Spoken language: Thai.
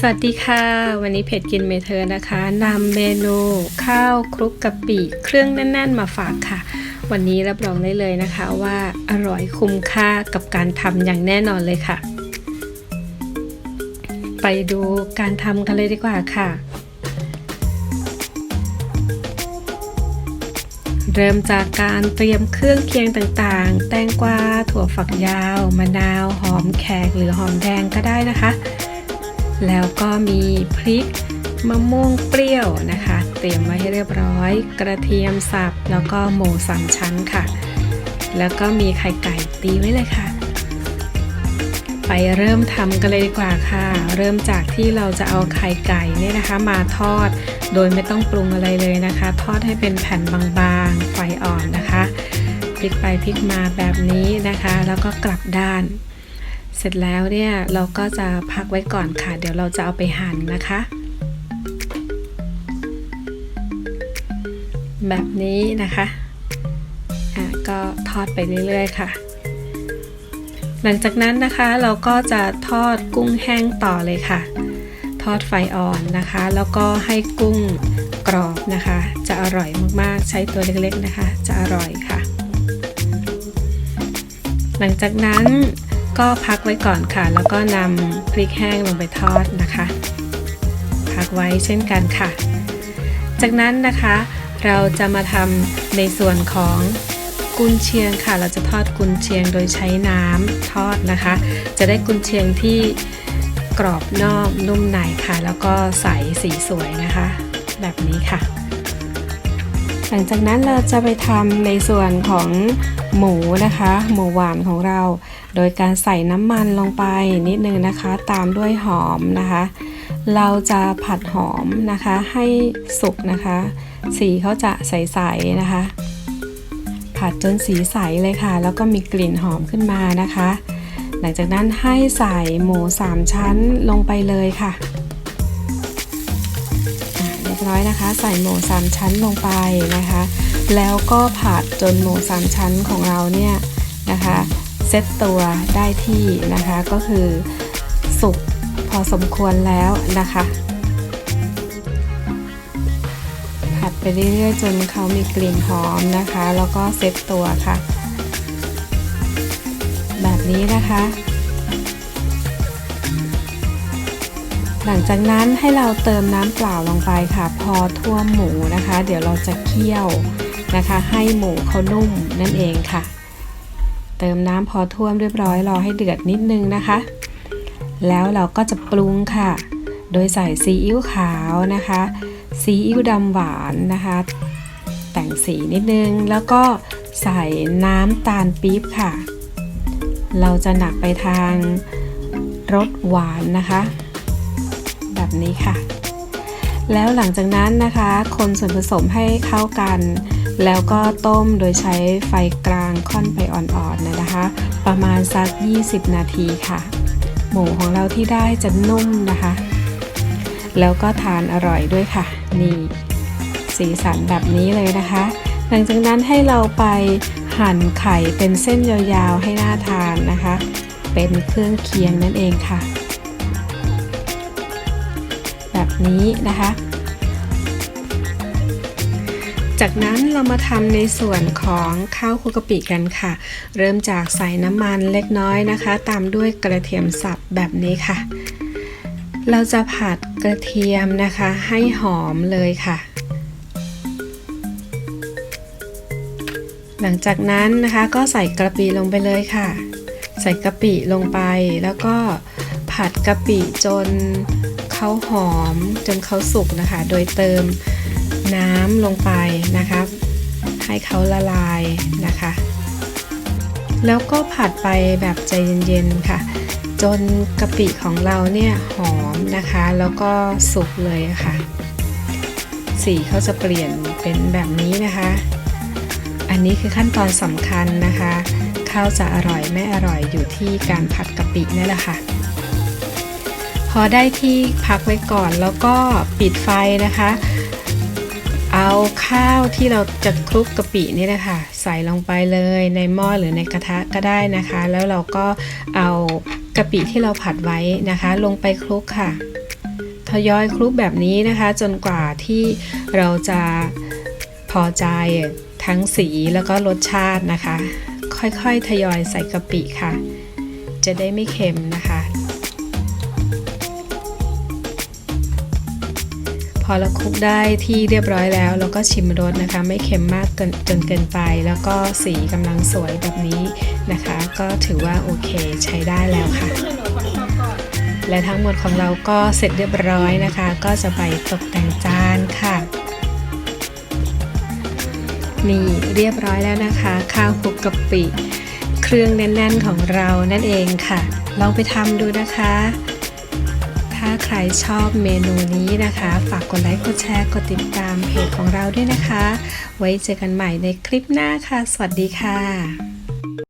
สวัสดีค่ะ วันนี้เพจกินเมเธอนะคะนำเมนูข้าวคลุกกะปิเครื่องแน่น ๆ มาฝากค่ะ วันนี้รับรองได้เลยนะคะว่าอร่อยคุ้มค่ากับการทำอย่างแน่นอนเลยค่ะ ไปดูการทำกันเลยดีกว่าค่ะ เริ่มจากการเตรียมเครื่องเคียงต่างๆ แตงกวาถั่วฝักยาว มะนาว หอมแขกหรือหอมแดงก็ได้นะคะ แล้วก็มีพริกมะม่วงเปรี้ยวนะคะ เตรียมไว้ให้เรียบร้อย กระเทียมสับแล้วก็หมูสามชั้นค่ะ แล้วก็มีไข่ไก่ตีไว้เลยค่ะ ไปเริ่มทำกันเลยดีกว่าค่ะ เริ่มจากที่เราจะเอาไข่ไก่เนี่ยนะคะ มาทอด โดยไม่ต้องปรุงอะไรเลยนะคะ ทอดให้เป็นแผ่นบางๆไฟอ่อนนะคะพลิกไปพลิกมาแบบนี้นะคะ แล้วก็กลับด้าน เสร็จแล้วเนี่ยเราก็จะพักไว้ก่อนค่ะ เดี๋ยวเราจะเอาไปหั่นนะคะ แบบนี้นะคะอะก็ทอดไปเรื่อยๆค่ะ หลังจากนั้นนะคะเราก็จะทอดกุ้งแห้งต่อเลยค่ะ ทอดไฟอ่อนนะคะ แล้วก็ให้กุ้งกรอบนะคะ จะอร่อยมากๆ ใช้ตัวเล็กๆนะคะ จะอร่อยค่ะ หลังจากนั้น ก็พักไว้ก่อนค่ะ แล้วก็นำพริกแห้งลงไปทอดนะคะ พักไว้เช่นกันค่ะ จากนั้นนะคะเราจะมาทำในส่วนของกุนเชียงค่ะ เราจะทอดกุนเชียงโดยใช้น้ำทอดนะคะ จะได้กุนเชียงที่กรอบนอกนุ่มในค่ะ แล้วก็ใสสีสวยนะคะ แบบนี้ค่ะ หลังจากนั้นเราจะไปทำในส่วนของหมูนะคะ หมูหวานของเรา โดยการใส่น้ำมันลงไปนิดนึงนะคะ ตามด้วยหอมนะคะ เราจะผัดหอมนะคะให้สุกนะคะ สีเขาจะใสๆนะคะ ผัดจนสีใสเลยค่ะ แล้วก็มีกลิ่นหอมขึ้นมานะคะ หลังจากนั้นให้ใส่หมูสามชั้นลงไปเลยค่ะเรียบร้อยนะคะ ใส่หมูสามชั้นลงไปนะคะ แล้วก็ผัดจนหมูสามชั้นของเราเนี่ยนะคะ เซตตัวได้ที่นะคะก็คือสุกพอสมควรแล้วนะคะ ผัดไปเรื่อยๆ จนเขามีกลิ่นหอมนะคะ แล้วก็เซตตัวค่ะ แบบนี้นะคะ หลังจากนั้นให้เราเติมน้ำเปล่าลงไปค่ะ พอท่วมหมูนะคะ เดี๋ยวเราจะเคี่ยวนะคะ ให้หมูเขานุ่มนั่นเองค่ะ เติมน้ำพอท่วมเรียบร้อยรอให้เดือดนิดนึงนะคะ แล้วเราก็จะปรุงค่ะ โดยใส่ซีอิ๊วขาวนะคะซีอิ๊วดำหวานนะคะ แต่งสีนิดนึงแล้วก็ใส่น้ำตาลปี๊บค่ะ เราจะหนักไปทางรสหวานนะคะ แบบนี้ค่ะ แล้วหลังจากนั้นนะคะ คนส่วนผสมให้เข้ากัน แล้วก็ต้มโดยใช้ไฟกลางค่อนไปอ่อนๆนะคะ ประมาณสัก 20 นาทีค่ะ หมูของเราที่ได้จะนุ่มนะคะ แล้วก็ทานอร่อยด้วยค่ะ นี่สีสันแบบนี้เลยนะคะ หลังจากนั้นให้เราไปหั่นไข่เป็นเส้นยาวๆให้น่าทานนะคะ เป็นเครื่องเคียงนั่นเองค่ะ แบบนี้นะคะ จากนั้นเรามาทำในส่วนของข้าวคุกกะปิกันค่ะ เริ่มจากใส่น้ำมันเล็กน้อยนะคะ ตามด้วยกระเทียมสับแบบนี้ค่ะ เราจะผัดกระเทียมนะคะให้หอมเลยค่ะหลังจากนั้นนะคะก็ใส่กะปิลงไปเลยค่ะ ใส่กะปิลงไปแล้วก็ผัดกะปิจน เขาหอมจนเขาสุกนะคะ โดยเติมน้ำลงไปนะคะให้เขาละลายนะคะ แล้วก็ผัดไปแบบใจเย็นๆค่ะ จนกะปิของเราเนี่ยหอมนะคะ แล้วก็สุกเลยค่ะ สีเขาจะเปลี่ยนเป็นแบบนี้นะคะ อันนี้คือขั้นตอนสำคัญนะคะ ข้าวจะอร่อยไม่อร่อยอยู่ที่การผัดกะปินี่แหละค่ะ พอได้ที่พักไว้ก่อนแล้วก็ปิดไฟนะคะ เอาข้าวที่เราจะคลุกกะปินี่นะคะใส่ลงไปเลยในหม้อหรือในกระทะก็ได้นะคะ แล้วเราก็เอากะปิที่เราผัดไว้นะคะ ลงไปคลุกค่ะทยอยคลุกแบบนี้นะคะ จนกว่าที่เราจะพอใจทั้งสีแล้วก็รสชาตินะคะ ค่อยๆทยอยใส่กะปิค่ะ จะได้ไม่เค็มนะคะ พอเราคลุกได้ที่เรียบร้อยแล้ว เราก็ชิมรสนะคะ ไม่เค็มมากเกินจนเกินไป แล้วก็สีกำลังสวยแบบนี้นะคะ ก็ถือว่าโอเคใช้ได้แล้วค่ะ และทั้งหมดของเราก็เสร็จเรียบร้อยนะคะ ก็จะไปตกแต่งจานค่ะนี่เรียบร้อยแล้วนะคะ ข้าวคลุกกะปิ เครื่องแน่นๆของเรานั่นเองค่ะ ลองไปทำดูนะคะ ถ้าใครชอบเมนูนี้นะคะ ฝากกดไลค์กดแชร์กดติดตามเพจของเราด้วยนะคะ ไว้เจอกันใหม่ในคลิปหน้าค่ะ สวัสดีค่ะ